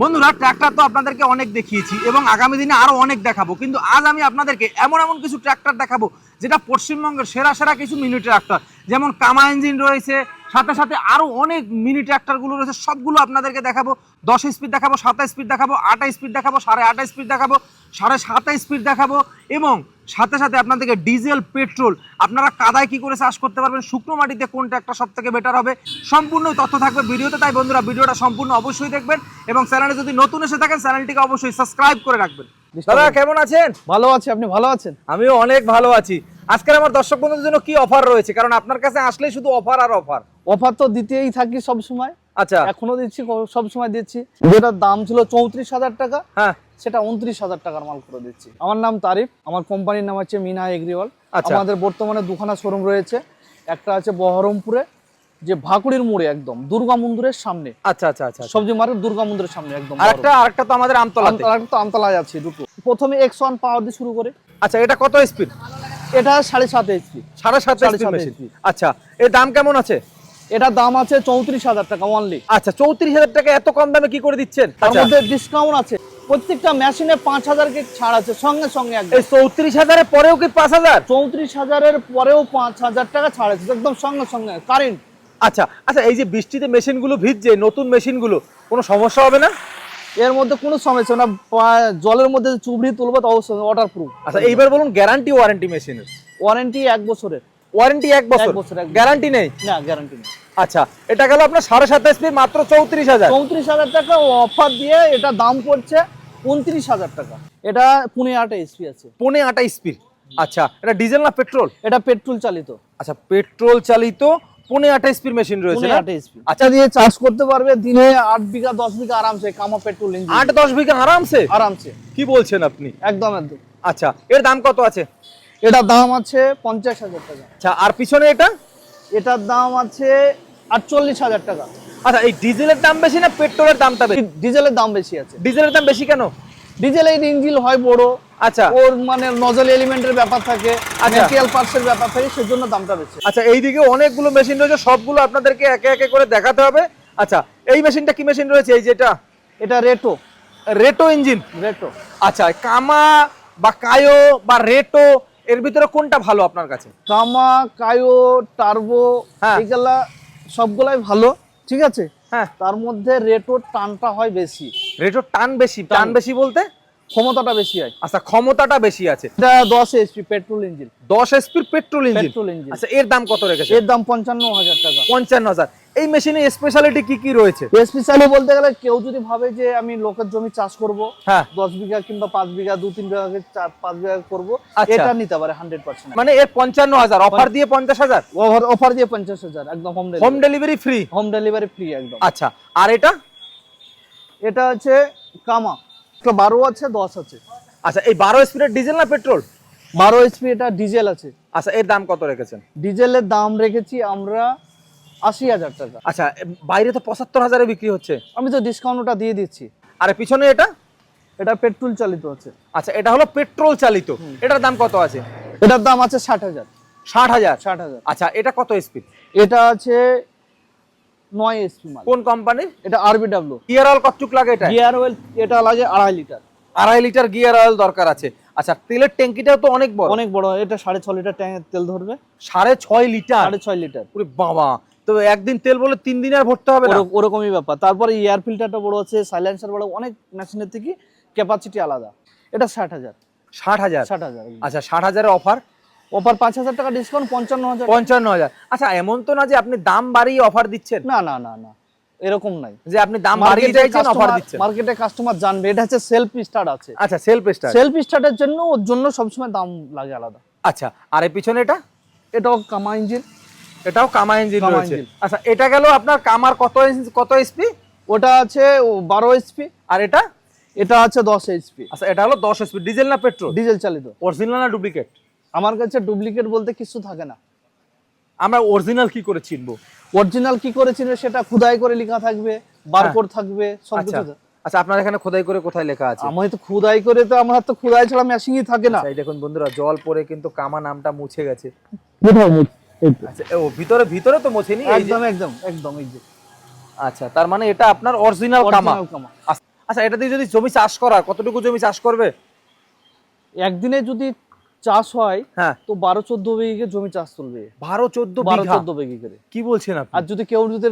বন্ধুরা ট্র্যাক্টর তো আপনাদেরকে অনেক দেখিয়েছি এবং আগামী দিনে আরও অনেক দেখাবো। কিন্তু আজ আমি আপনাদেরকে এমন এমন কিছু ট্র্যাক্টর দেখাবো, যেটা পশ্চিমবঙ্গের সেরা সেরা কিছু মিনি ট্র্যাক্টর যেমন কামা ইঞ্জিন রয়েছে, সাথে সাথে আরও অনেক মিনি ট্র্যাক্টরগুলো রয়েছে, সবগুলো আপনাদেরকে দেখাবো। দশ স্পিড দেখাবো সাতাশ স্পিড দেখাবো আঠাশ স্পিড দেখাবো, সাড়ে আঠাশ স্পিড দেখাবো, সাড়ে সাতাশ স্পিড দেখাবো এবং সাথে সাথে আপনাদেরকে ডিজেল পেট্রোল আপনারা কাদায় কি করে চাষ করতে পারবেন শুকনো মাটিতে কোনটা একটা সব থেকে বেটার হবে সম্পূর্ণ তথ্য থাকবে ভিডিওতে। তাই বন্ধুরা ভিডিওটা সম্পূর্ণ অবশ্যই দেখবেন এবং চ্যানেলে যদি নতুন এসে থাকেন চ্যানেলটিকে অবশ্যই সাবস্ক্রাইব করে রাখবেন। দাদা কেমন আছেন? ভালো আছি আপনি ভালো আছেন? আমিও অনেক ভালো আছি। আজকের আমার দর্শক বন্ধুদের জন্য কি অফার রয়েছে? কারণ আপনার কাছে আসলেই শুধু অফার আর অফার অফার তো দিতেই থাকি সব সময় আচ্ছা। এখনও দিচ্ছি সব সময় দিচ্ছি। যেটার দাম ছিল চৌত্রিশ হাজার টাকা। হ্যাঁ। সেটা উনত্রিশ হাজার টাকার মাল করে দিচ্ছি। আমার নাম তারিফ আমার কোম্পানির নাম হচ্ছে মিনা এগ্রিওয়াল। আচ্ছা। আমাদের বর্তমানে দুখানা শোরুম রয়েছে একটা আছে বহরমপুরে যে ভাকুড়ির মোড়ে একদম দুর্গা মন্দিরের সামনে। আচ্ছা আচ্ছা আচ্ছা সবজি মার্কেট দুর্গা মন্দিরের সামনে একদম আর একটা আরেকটা তো আমাদের আমতলাতে। আর একটা তো আমতলায় আছে দুটো। প্রথমে এক্স ওয়ান পাওয়ার দিয়ে শুরু করে। আচ্ছা এটা কত স্পিড এটা সাড়ে সাত এইচপি সাড়ে সাত সাত আচ্ছা এর দাম কেমন আছে? এটার দাম আছে চৌত্রিশ হাজার টাকা অনলি আচ্ছা চৌত্রিশ হাজার টাকা এত কম দামে কি করে দিচ্ছেন? তার আচ্ছা, মধ্যে ডিসকাউন্ট আছে। প্রত্যেকটা মেশিনে পাঁচ হাজার কে ছাড় আছে সঙ্গে সঙ্গে একদম। এই চৌত্রিশ হাজারের পরেও কি পাঁচ হাজার? চৌত্রিশ হাজারের পরেও পাঁচ হাজার টাকা ছাড় আছে একদম সঙ্গে সঙ্গে কারেন্ট আচ্ছা আচ্ছা এই যে বৃষ্টিতে মেশিনগুলো ভিজছে নতুন মেশিনগুলো কোনো সমস্যা হবে না? এর মধ্যে কোনো সমস্যা না জলের মধ্যে চুবড়ি তুলবো তো অবশ্যই ওয়াটার প্রুফ আচ্ছা এইবার বলুন গ্যারান্টি ওয়ারেন্টি মেশিনের ওয়ারেন্টি এক বছরের। ওয়ারেন্টি এক বছর? গ্যারান্টি নেই? না গ্যারান্টি নেই। আচ্ছা এটা গেল আপনার সাড়ে সাতাশ মাত্র চৌত্রিশ হাজার। চৌত্রিশ হাজার টাকা অফার দিয়ে এটা দাম পড়ছে উনত্রিশ হাজার টাকা। এটা পুনে আট এসপি আছে। পনে আটাইশ স্পিড আচ্ছা এটা ডিজেল না পেট্রোল? এটা পেট্রোল চালিত। আচ্ছা পেট্রোল চালিত পনে আঠাইশ স্পিড মেশিন রয়েছে আট এসপি। আচ্ছা দিয়ে চাষ করতে পারবে দিনে আট বিঘা দশ বিঘা আরামসে কামা পেট্রোল ইঞ্জিন। আট দশ বিঘা আরামসে? আরামসে। কি বলছেন আপনি? একদম একদম। আচ্ছা এর দাম কত আছে? এটার দাম আছে পঞ্চাশ হাজার টাকা। আচ্ছা আর পিছনে এটা? এটার দাম আছে আটচল্লিশ হাজার টাকা। আচ্ছা এই ডিজেলের দাম বেশি না পেট্রোলের দামটা বেশি? ডিজেলের দাম বেশি আছে। ডিজেলের দাম বেশি কেন? ডিজেলের ইঞ্জিন হয় বড়। আচ্ছা। ওর মানে নজল এলিমেন্টের ব্যাপার থাকে আচ্ছা। মেটেরিয়াল পার্টসের ব্যাপার থাকে সেজন্য দামটা বেশি। আচ্ছা এইদিকে অনেকগুলো মেশিন রয়েছে সবগুলো আপনাদেরকে একে একে করে দেখাতে হবে। আচ্ছা এই মেশিনটা কি মেশিন রয়েছে? এই যেটা? এটা রেটো রেটো ইঞ্জিন রেটো আচ্ছা কামা বা কায়ো বা রেটো এর ভিতরে কোনটা ভালো আপনার কাছে? কামা কায়ো টার্বো হ্যাঁ। এগুলা সবগুলাই ভালো। ঠিক আছে? হ্যাঁ। তার মধ্যে রেটোর টানটা হয় বেশি। রেটোর টান বেশি টান টান। বেশি বলতে? ক্ষমতাটা বেশি হয় আচ্ছা ক্ষমতাটা বেশি আছে। এটা দশ এসপি পেট্রোল ইঞ্জিন। দশ এসপির পেট্রোল ইঞ্জিন? Petrol engine. আচ্ছা এর দাম কত রেখেছে এর দাম পঞ্চান্ন হাজার টাকা। পঞ্চান্ন হাজার এই মেশিনে স্পেশালিটি কি কি রয়েছে? স্পেশালি বলতে গেলে কেউ যদি ভাবে যে আমি লোকের জমি চাষ করব হ্যাঁ। দশ বিঘা কিংবা পাঁচ বিঘা দু তিন বিঘা চার পাঁচ বিঘা করব আচ্ছা। এটা নিতে পারে হান্ড্রেড পার্সেন্ট মানে এর পঞ্চান্ন হাজার অফার দিয়ে পঞ্চাশ হাজার অফার দিয়ে পঞ্চাশ হাজার একদম home home delivery free home delivery free একদম। আচ্ছা আর এটা? এটা হচ্ছে কামা। একটা বারো আছে দশ আছে। আচ্ছা এই বারো স্পিডের ডিজেল না পেট্রোল বারো এইচপি এটা ডিজেল আছে। আচ্ছা এর দাম কত রেখেছেন? ডিজেলের দাম রেখেছি আমরা আশি হাজার টাকা। আচ্ছা বাইরে তো পঁচাত্তর হাজারে বিক্রি হচ্ছে। আমি তো ডিসকাউন্ট ওটা দিয়ে দিচ্ছি। আর পিছনে এটা? এটা পেট্রোল চালিত আছে। আচ্ছা এটা হলো পেট্রোল চালিত। এটার দাম কত আছে? এটার দাম আছে ষাট হাজার। ষাট হাজার? ষাট হাজার। আচ্ছা এটা কত স্পিড এটা আছে নয় এসপি মাল। কোন কোম্পানির এটা আরবিডাব্লিউ গিয়ার অয়েল কতটুক লাগে এটা? গিয়ার অয়েল এটা লাগে আড়াই লিটার। আড়াই লিটার গিয়ার অয়েল দরকার আছে। আচ্ছা তেলের ট্যাঙ্কিটাও তো অনেক বড়। অনেক বড় এটা সাড়ে ছ লিটার তেল ধরবে। সাড়ে ছয় লিটার? সাড়ে ছয় লিটার। ওরে বাবা তো একদিন তেল বলে তিন দিন আর ভরতে হবে না? ওরকমই ব্যাপার। তারপরে এয়ার ফিল্টারটা বড় আছে সাইলেন্সার বড় অনেক মেশিনের থেকে ক্যাপাসিটি আলাদা। এটা ষাট হাজার। ষাট হাজার? ষাট হাজার। আচ্ছা ষাট হাজারের অফার অফার পাঁচ হাজার টাকা ডিসকাউন্ট পঞ্চান্ন হাজার পঞ্চান্ন হাজার। আচ্ছা এমন তো না যে আপনি দাম বাড়িয়ে অফার দিচ্ছেন? না না না না। এরকম নাই। যে আপনি দাম বাড়িয়ে চাইছেন অফার দিচ্ছেন। মার্কেটে কাস্টমার জানবে। এটা হচ্ছে সেলফ স্টার্ট আছে। আচ্ছা সেলফ স্টার সেলফ স্টার্টের জন্য ওর জন্য সবসময় দাম লাগে আলাদা। আচ্ছা আর এর পিছনে এটা? এটাও কামা ইঞ্জিন এটাও কামা ইঞ্জিন রয়েছে। আচ্ছা এটা গেল আপনার কামার কত কত এসপি ওটা আছে বারো এইচপি আর এটা? এটা আছে দশ এইচপি আচ্ছা এটা হলো দশ এসপি ডিজেল না পেট্রোল? ডিজেল চালিত। অরিজিনাল না ডুপ্লিকেট আমার কাছে ডুপ্লিকেট বলতে কিছু থাকে না। আমরা অরিজিনাল কি করে চিনবো? অরিজিনাল কি করে চিনবে সেটা খুদাই করে লেখা থাকবে বারকোড থাকবে সব আচ্ছা। কিছু আচ্ছা আপনার এখানে খোদাই করে কোথায় লেখা আছে? আমি তো খুদাই করে তো আমার তো খুদাই ছাড়া মেশিনই থাকে না। আচ্ছা, এই দেখুন বন্ধুরা জল পরে কিন্তু কামা নামটা মুছে গেছে। মুখ আচ্ছা ও ভিতরে ভিতরে তো মোছেনি একদম একদম একদম এই যে। আচ্ছা তার মানে এটা আপনার অরিজিনাল কামা। আচ্ছা, আচ্ছা এটা দিয়ে যদি জমি চাষ করা কতটুকু জমি চাষ করবে? একদিনে যদি চাষ হয় হ্যাঁ। তো বারো চোদ্দ বিঘে জমি চাষ চলবে। বারো চোদ্দ বারো চোদ্দ বিঘে করে। কি বলছেন আর যদি কেউ যদি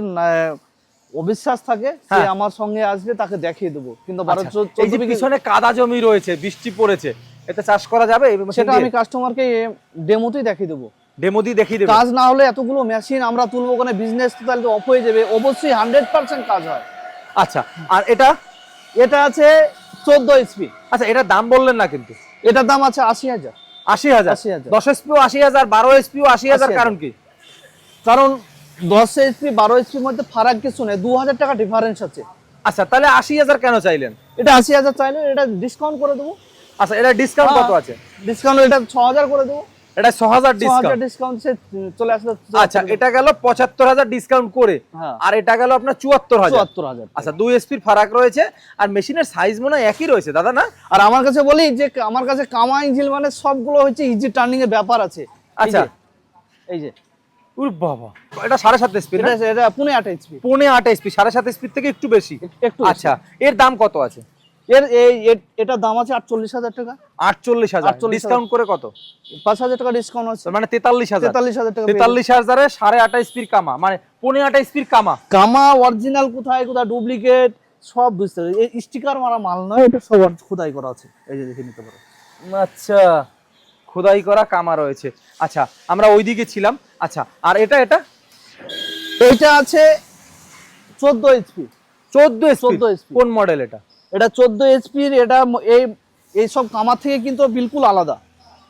অবিশ্বাস থাকে সে হ্যাঁ। আমার সঙ্গে আসবে তাকে দেখিয়ে দেবো। কিন্তু বারো আচ্ছা, চোদ্দ পিছনে কাদা জমি রয়েছে বৃষ্টি পড়েছে এতে চাষ করা যাবে? সেটা আমি কাস্টমারকে ডেমোতেই দেখিয়ে দেবো। ডেমো দিয়ে দেখিয়ে দেবে? কাজ না হলে এতগুলো মেশিন আমরা তুলবো ওখানে বিজনেস তো তাহলে অফ হয়ে যাবে। অবশ্যই হান্ড্রেড পার্সেন্ট কাজ হয়। আচ্ছা আর এটা? এটা আছে চোদ্দ এসপি আচ্ছা এটার দাম বললেন না কিন্তু। এটার দাম আছে আশি হাজার। আশি হাজার। 80,000 দশ এসপিও আশি হাজার বারো এসপিও আশি হাজার কারণ কি? কারণ দশ এসপি বারো এসপির মধ্যে ফারাক কিছু নেই দু হাজার টাকা ডিফারেন্স আছে। আচ্ছা তাহলে আশি হাজার কেন চাইলেন? এটা আশি হাজার চাইলেন এটা ডিসকাউন্ট করে দেবো। আচ্ছা এটা ডিসকাউন্ট কত হ্যাঁ। আছে? ডিসকাউন্ট এটা ছ হাজার করে দেবো। এটা ছ হাজার ডিসকাউন্ট চলে আসলে আচ্ছা এটা গেল পঁচাত্তর হাজার ডিসকাউন্ট করে। হ্যাঁ। আর এটা গেল আপনার চুয়াত্তর হাজার। চুয়াত্তর হাজার আচ্ছা দুই এসপির ফারাক রয়েছে আর মেশিনের সাইজ মনে হয় একই রয়েছে দাদা না? আর আমার কাছে বলি যে আমার কাছে কামা ইঞ্জিল মানে সবগুলো হচ্ছে ইজি টার্নিং এর ব্যাপার আছে। আচ্ছা। এই যে। উর বাবা। এটা সাড়ে সাত এসপি এটা এটা পুনে আট পৌনে আট সাড়ে সাত থেকে একটু বেশি। একটু আচ্ছা এর দাম কত আছে? এর এই এটার দাম আছে আটচল্লিশ হাজার টাকা। আটচল্লিশ হাজার। 48,000 ডিসকাউন্ট করে কত? পাঁচ হাজার টাকা ডিসকাউন্ট আছে। মানে তেতাল্লিশ হাজার। তেতাল্লিশ হাজার টাকা তেতাল্লিশ হাজারে সাড়ে আঠাশ পির কামা। মানে পৌনে আঠাশ পির কামা। কামা অরিজিনাল কোথায় কোথায় ডুপ্লিকেট সব বুঝতে হবে এই স্টিকার মারা মাল নয় এটা সব খোদাই করা আছে। এই যে দেখে নিতে পারো। আচ্ছা খোদাই করা কামা রয়েছে। আচ্ছা আমরা ওইদিকে ছিলাম। আচ্ছা আর এটা এটা? এইটা আছে চোদ্দ এইচপি চোদ্দ 14 HP কোন মডেল এটা? এটা চোদ্দ এইচপির এটা এই এই সব কামার থেকে কিন্তু বিলকুল আলাদা।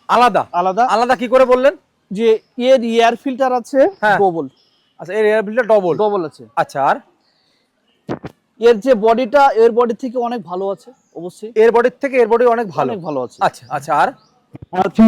আলাদা? আলাদা। আলাদা কি করে বললেন? যে এর এয়ার ফিল্টার আছে হ্যাঁ। ডবল আচ্ছা এর এয়ার বিলটা ডবল ডবল আছে। আচ্ছা আর? এর যে বডিটা এর বডি থেকে অনেক ভালো আছে অবশ্যই। এর বডির থেকে এর বডি অনেক ভালো। অনেক ভালো আছে। আচ্ছা আচ্ছা আর? আর কি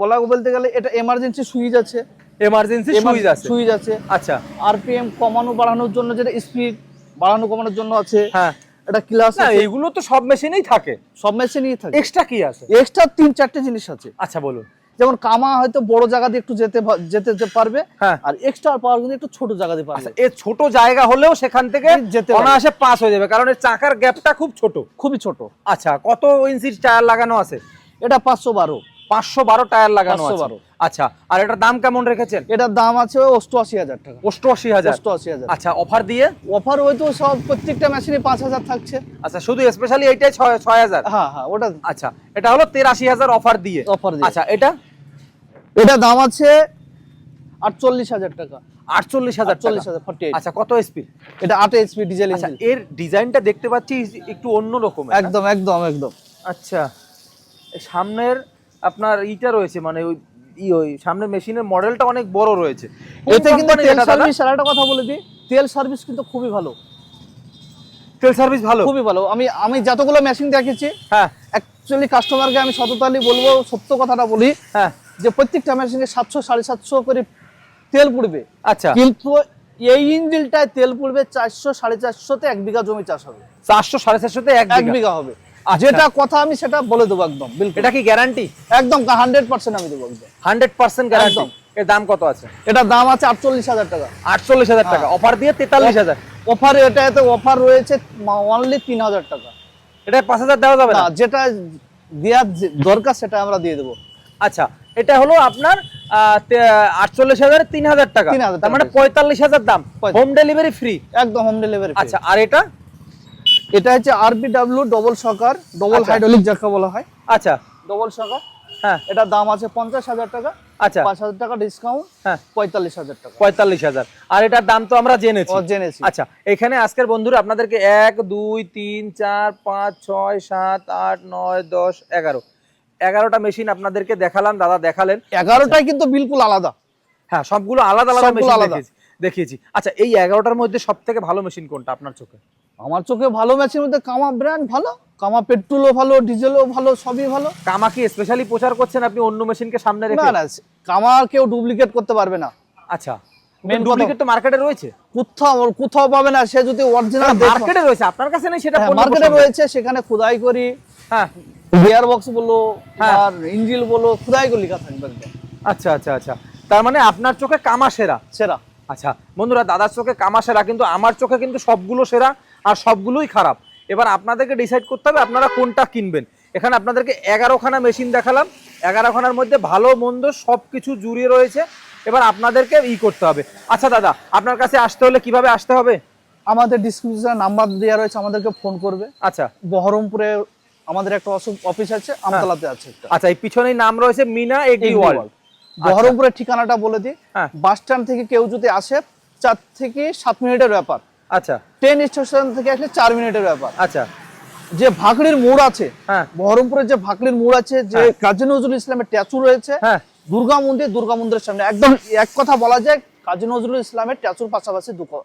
বলা বলতে গেলে এটা এমার্জেন্সি সুইচ আছে। এমার্জেন্সি সুইচ আছে। সুইচ আছে। আচ্ছা। আরপিএম কমানো বাড়ানোর জন্য যেটা স্পিড বাড়ানো কমানোর জন্য আছে। হ্যাঁ। এটা ক্লাস না আছে। এইগুলো তো সব মেশিনেই থাকে। সব মেশিনই থাকে। এক্সট্রা কি আছে? এক্সট্রা তিন চারটে জিনিস আছে। আচ্ছা বলুন। যেমন কামা হয়তো বড় জায়গা দিয়ে একটু যেতে যেতে যেতে পারবে হ্যাঁ। আর এক্সট্রা পাওয়ার কিন্তু একটু ছোট জায়গা দিয়ে আচ্ছা পারবে এর ছোট জায়গা হলেও সেখান থেকে যেতে। অনায়াসে পাস হয়ে যাবে কারণ এর চাকার গ্যাপটা খুব ছোট। খুবই ছোট। আচ্ছা কত ইঞ্চির টায়ার লাগানো আছে? এটা পাঁচশো বারো। পাঁচশো বারো টায়ার লাগানো আছে। 512 আচ্ছা আর এটার দাম কেমন রেখেছেন? এটার দাম আছে অষ্টআশি হাজার টাকা। অষ্টআশি হাজার। অষ্টআশি হাজার। আচ্ছা অফার দিয়ে? অফার হয়তো সব প্রত্যেকটা মেশিনে পাঁচ হাজার থাকছে। আচ্ছা শুধু স্পেশালি এইটাই ছয় ছয় হাজার? হ্যাঁ হ্যাঁ ওটা আচ্ছা এটা হলো তেরাশি হাজার অফার দিয়ে। অফার দিয়ে। আচ্ছা এটা? এটা দাম আছে আটচল্লিশ হাজার টাকা। আটচল্লিশ হাজার আটচল্লিশ হাজার ফর্টি আচ্ছা কত এসপি এটা আট ডিজেল আচ্ছা ইঞ্জিন এর ডিজাইনটা দেখতে পাচ্ছি একটু অন্য রকম একদম একদম একদম। আচ্ছা সামনের আপনার ইটা রয়েছে মানে ওই ই ওই সামনের মেশিনের মডেলটা অনেক বড় রয়েছে। এতে কিন্তু তেল সার্ভিস একটা কথা বলে দিই তেল সার্ভিস কিন্তু খুবই ভালো। তেল সার্ভিস ভালো? খুবই ভালো। আমি আমি যতগুলো মেশিন দেখেছি হ্যাঁ। অ্যাকচুয়ালি কাস্টমারকে আমি সততালি বলব সত্য কথাটা বলি হ্যাঁ। যে প্রত্যেকটা মেশিনে সাতশো সাড়ে সাতশো করে তেল পুড়বে। আচ্ছা। কিন্তু এই ইঞ্জিনটায় তেল পুড়বে চারশো সাড়ে চারশোতে এক বিঘা জমি চাষ হবে। চারশো সাড়ে চারশোতে এক বিঘা হবে। যেটা কথা আমি সেটা বলে দেবো একদম এটা কি গ্যারান্টি একদম হান্ড্রেড পার্সেন্ট আমি দেবো একদম। Hundred percent guarantee. এর দাম কত আছে? এটার দাম আছে আটচল্লিশ হাজার টাকা। আটচল্লিশ হাজার টাকা। হ্যাঁ। অফার দিয়ে তেতাল্লিশ হাজার। অফার এটাতে অফার রয়েছে অনলি তিন হাজার টাকা। এটা পাঁচ হাজার দেওয়া যাবে না? যেটা দেওয়ার দরকার সেটা আমরা দিয়ে দেবো। আচ্ছা এটা হলো আপনার আটচল্লিশ হাজার তিন হাজার টাকা। 3,000 তার মানে পঁয়তাল্লিশ হাজার দাম। হোম ডেলিভারি ফ্রি একদম হোম ডেলিভারি আচ্ছা আর এটা? এটা হচ্ছে আরবিডব্লিউ ডবল সকার ডবল আচ্ছা। হাইড্রোলিক যাকে বলা হয়। আচ্ছা। ডবল সকার হ্যাঁ এটার দাম আছে পঞ্চাশ হাজার টাকা। আচ্ছা। পাঁচ হাজার টাকা ডিসকাউন্ট হ্যাঁ। পঁয়তাল্লিশ হাজার টাকা। পঁয়তাল্লিশ হাজার। আর এটার দাম তো আমরা জেনেছি। জেনেছি। আচ্ছা এখানে আজকের বন্ধুরা আপনাদেরকে এক দুই তিন চার পাঁচ ছয় সাত আট নয় দশ এগারো। এগারোটা মেশিন আপনাদেরকে দেখালাম দাদা দেখালেন। এগারোটাই কিন্তু বিলকুল আলাদা। হ্যাঁ সবগুলো আলাদা আলাদা মেশিন আলাদা। দেখিয়েছি। আচ্ছা এই এগারোটার মধ্যে সব থেকে ভালো মেশিন কোনটা আপনার চোখে? আমার চোখে ভালো ম্যাচের মধ্যে কামা ব্র্যান্ড ভালো কামা পেট্রোলও ভালো ডিজেলও ভালো সবই ভালো। কামা কি স্পেশালি প্রচার করছেন আপনি অন্য মেশিনকে সামনে রেখে? না কামা কেউ ডুপ্লিকেট করতে পারবে না। আচ্ছা ডুপ্লিকেট তো মার্কেটে রয়েছে? কোথাও কোথাও পাবে না সে যদি অরিজিনাল মার্কেটে রয়েছে আপনার কাছে নেই সেটা মার্কেটে রয়েছে সেখানে খোদাই করি। হ্যাঁ। গিয়ার বক্স বলো হ্যাঁ। আর ইঞ্জিল বলো খোদাই করে লেখা থাকবে আচ্ছা আচ্ছা আচ্ছা। তার মানে আপনার চোখে কামা সেরা? সেরা। আচ্ছা বন্ধুরা দাদার চোখে কামা সেরা কিন্তু আমার চোখে কিন্তু সবগুলো সেরা আর সবগুলোই খারাপ। এবার আপনাদেরকে ডিসাইড করতে হবে আপনারা কোনটা কিনবেন। এখানে আপনাদেরকে এগারোখানা মেশিন দেখালাম। এগারোখানার মধ্যে ভালো মন্দ সব কিছু জুড়ে রয়েছে। এবার আপনাদেরকে ই করতে হবে। আচ্ছা দাদা আপনার কাছে আসতে হলে কীভাবে আসতে হবে? আমাদের ডিসক্রিপশনে নাম্বার দেওয়া রয়েছে আমাদেরকে ফোন করবে। আচ্ছা। বহরমপুরে আমাদের একটা অফিস আছে আমতলাতে আছে আচ্ছা এই পিছনেই নাম রয়েছে মিনা এগ্রি ওয়ার্ল্ড। বহরমপুরের ঠিকানাটা বলে দিই। হ্যাঁ। বাস স্ট্যান্ড থেকে কেউ যদি আসে চার থেকে সাত মিনিটের ব্যাপার। আচ্ছা। ট্রেন স্টেশন থেকে আসলে চার মিনিটের ব্যাপার। আচ্ছা। যে ভাকড়ির মোড় আছে হ্যাঁ। বহরমপুরের যে ভাকড়ির মোড় আছে যে হ্যাঁ। কাজী নজরুল ইসলামের ট্যাচু রয়েছে হ্যাঁ। দুর্গা মন্দির দুর্গা মন্দিরের সামনে। একদম এক কথা বলা যায় কাজী নজরুল ইসলামের ট্যাচুর পাশাপাশি দুটো